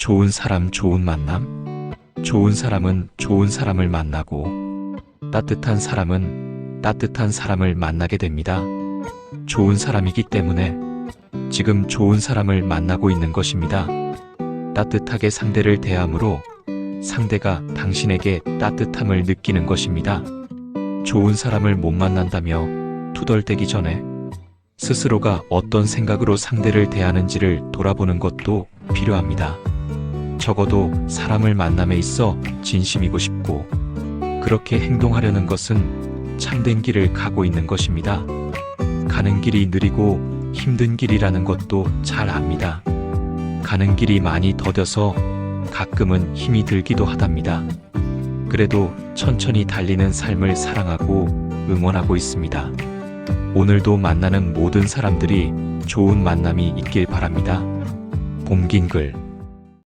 좋은 사람 좋은 만남? 좋은 사람은 좋은 사람을 만나고 따뜻한 사람은 따뜻한 사람을 만나게 됩니다. 좋은 사람이기 때문에 지금 좋은 사람을 만나고 있는 것입니다. 따뜻하게 상대를 대함으로 상대가 당신에게 따뜻함을 느끼는 것입니다. 좋은 사람을 못 만난다며 투덜대기 전에 스스로가 어떤 생각으로 상대를 대하는지를 돌아보는 것도 필요합니다. 적어도 사람을 만남에 있어 진심이고 싶고 그렇게 행동하려는 것은 참된 길을 가고 있는 것입니다. 가는 길이 느리고 힘든 길이라는 것도 잘 압니다. 가는 길이 많이 더뎌서 가끔은 힘이 들기도 하답니다. 그래도 천천히 달리는 삶을 사랑하고 응원하고 있습니다. 오늘도 만나는 모든 사람들이 좋은 만남이 있길 바랍니다. 봄긴 글